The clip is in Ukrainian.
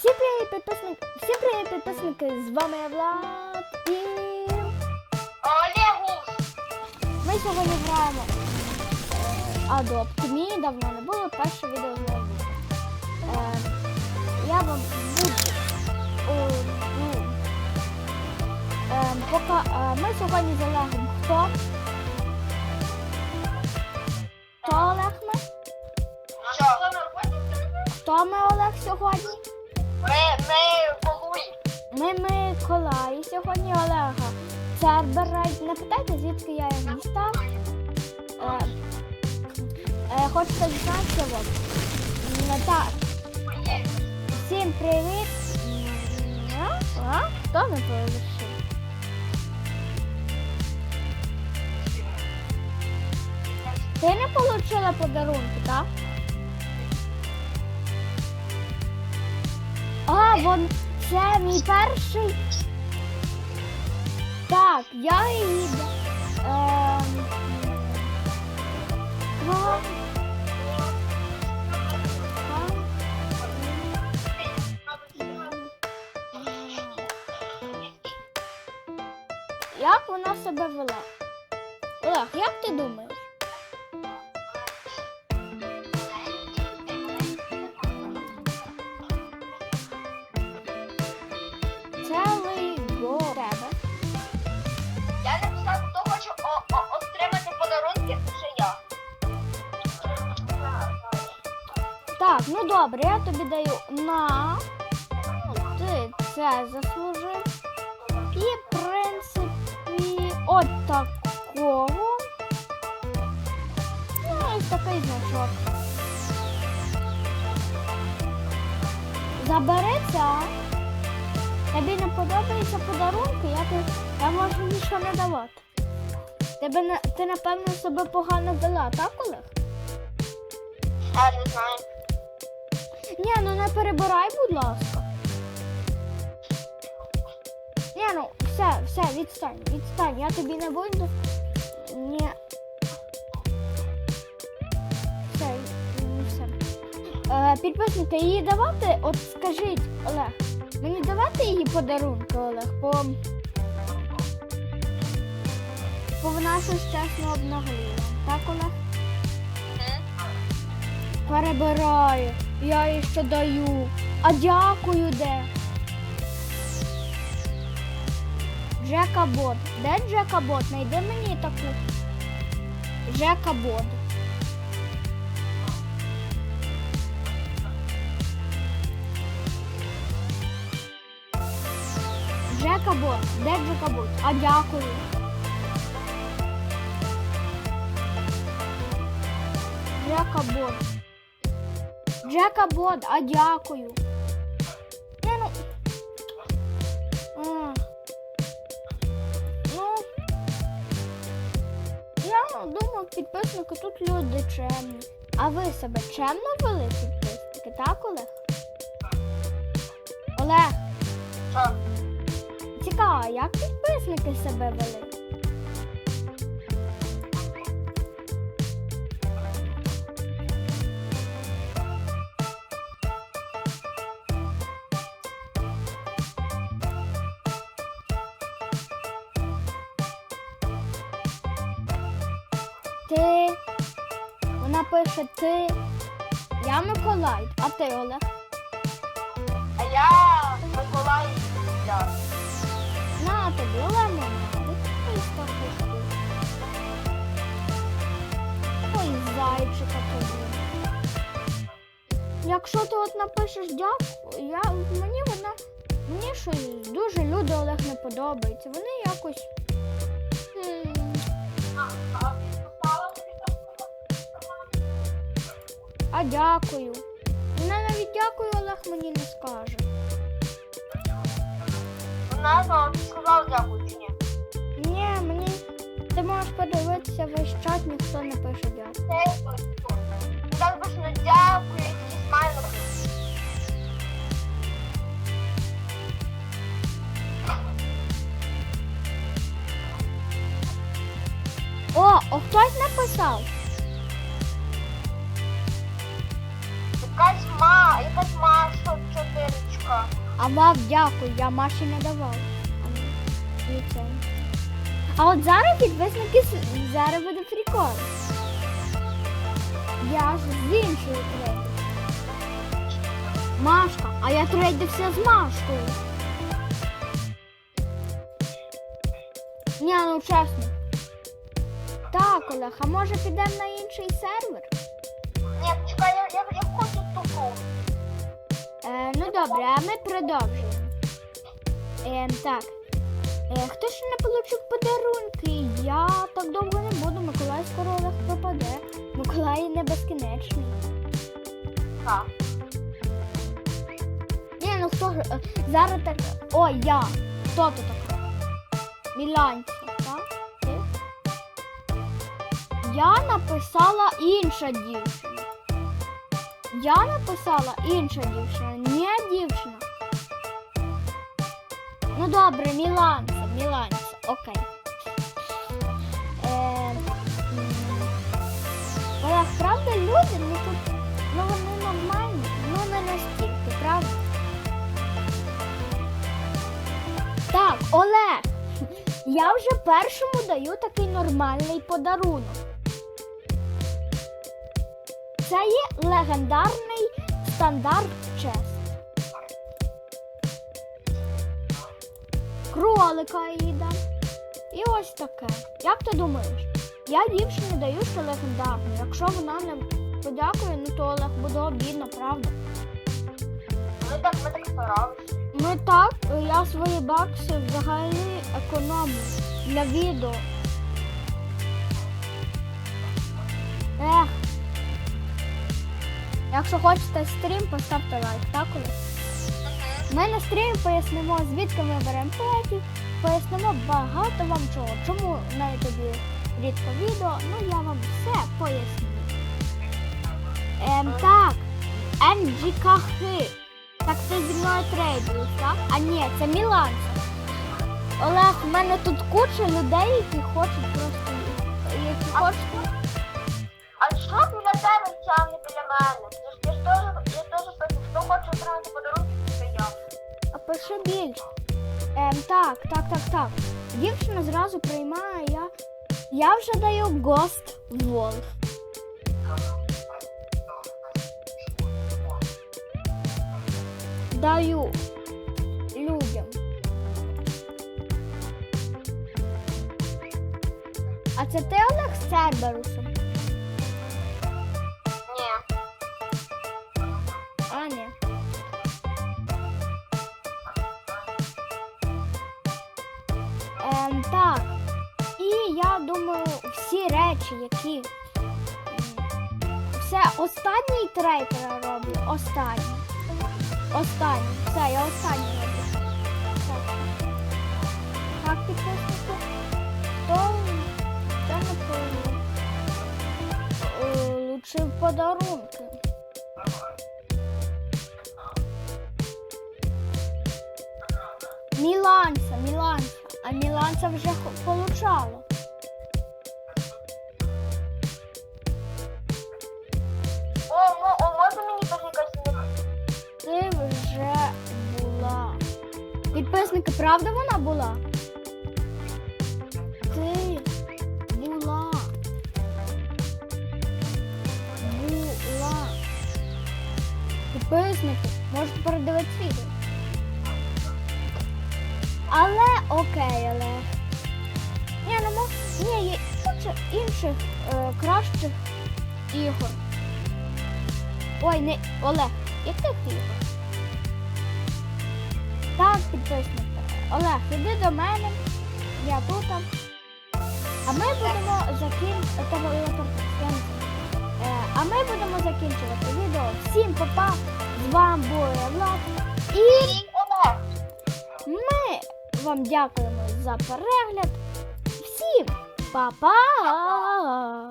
Всім привіт, підписники! Всім привіт, підписники! З вами я Влад і Олегус! ми сьогодні граємо е, Adopt Me. Давно не було перше відео з мого. Е, я вам буду о, ну, е, пока, е, ми сьогодні з Олегом хто? Хто Олег ми? Хто ми Олег сьогодні? Ми, ми полуї. Ми Миколаї сьогодні Олега. Цербер Не питайте, звідки я його дістав. Е, е, хочете дізнатися от. М, Так, всім привіт. Хто не полишив? Ти не отримала подарунки, так? Вон це мій перший. Так, я її. Ем... а, Як вона себе вела? Олег, як ти думаєш? Ну добре, я тобі даю на. Ти це заслужив. І, в принципі, от такого. Ну, ось такий значок. Забери це. Тобі не подобаються подарунки, я, ти, я можу нічого не давати. Тебе, ти, напевно, себе погано вела, так, Олег? Я не знаю. Ні, ну не перебирай, будь ласка. Ні, ну все, все, відстань, відстань. Я тобі не буду. Ні. Все, все. Е, підписники, її давати, от скажіть, Олег, мені давати її подарунки, Олег, бо. Бо вона щось чесно обнагліла. Так, Олег? Перебираю. Я їй ще даю. А дякую де? Джека Бот. Де Джека Бот? Найди мені таку. Джека Бот. Джека Бот. Де Джека Бот? А дякую. Джека Бот. Джека Бот, а дякую. Не, ну. А. Ну. Я думаю, підписники тут люди чемні. А ви себе чемно вели, підписники, так, Олег? Олег, Що? цікаво, як підписники себе вели? Ти. Вона пише ти. Я Миколай, а ти Олег. А я Миколай. Я. На тобі штуку. Ой, зайчика тобі. Якщо ти от напишеш дякую, я, мені вона, мені щось дуже люди Олег не подобається. Вони якось. А дякую. Вона навіть дякую, Олег мені не скаже. Вона вам сказав дякую чи ні? Ні, мені. Ти можеш подивитися весь чат, ніхто не пише дякую. Там написано дякую, який смайлик. О, о, хтось написав. Ма, якась маша чотиричка. А вам дякую, я Маші не давав. А, ну. А от зараз підписники с- зараз буде прикол. Я ж з іншою трейду. Машка, а я трейдився з Машкою. Ні, ну чесно. Так, Олег, а може підемо на інший сервер? Добре, а ми продовжуємо. Е, так. Е, хто ще не отримав подарунки? Я так довго не буду. Миколай скоро Олег пропаде. Миколай не безкінечний. Так. Ні, ну хто ж. е, Зараз так. О, я. Хто то така? Міланці, так? Ти? Я написала інша дівчина. Я написала інша дівчина, дівчина. Ну добре, Міланця, Міланця, окей. Е, м, правда, люди, ну тут, ну вони нормальні, ну не настільки, правда? Так, Олег, я вже першому даю такий нормальний подарунок. Це є легендарний стандарт чест. Кролика їда. І ось таке. Як ти думаєш? Я дівчині даю що легендарну. Якщо вона не подякує, ну то Олег буде обідно, правда? Ми так, ми так старалися. Ну так, я свої бакси взагалі економлю для відео. Ех. Якщо хочете стрім, поставте лайк, так Олег? Ми на стрімі пояснимо, звідки ми беремо петів, пояснимо багато вам чого. Чому на тобі рідко відео, ну я вам все поясню. Ем, так, МГКХ. Так ти зі мною трейдуєш, так? А ні, це Міланці. Олег, у мене тут куча людей, які хочуть просто. Які хочуть. А що біля тебе ця не біля мене? Я ж теж, я теж пишу, хто хоче отримати подарунки, це пиши більше. Ем, так, так, так, так. Дівчина зразу приймає, я. Я вже даю Ghost Wolf. Даю людям. А це ти Олег з Церберусом? Всі речі, які. Все, останній трейд я роблю. Останній. Останній. Все, я останній роблю. Так. Підписники. Хто, не получив подарунки? Міланця, Міланця. А Міланця вже получала. Підписники, правда вона була? Ти була. Була. Підписники, можете передивитися відео. Але окей, але. Ні, ну мо- ні, є куча інших е, кращих ігор. Ой, не Олег, яких ігор? Так, підписники. Олег, іди до мене. Я тут. А ми будемо закінчувати. А ми будемо закінчувати відео. Всім па-па! З вами був Влад. І Олег. ми вам дякуємо за перегляд. Всім па-па!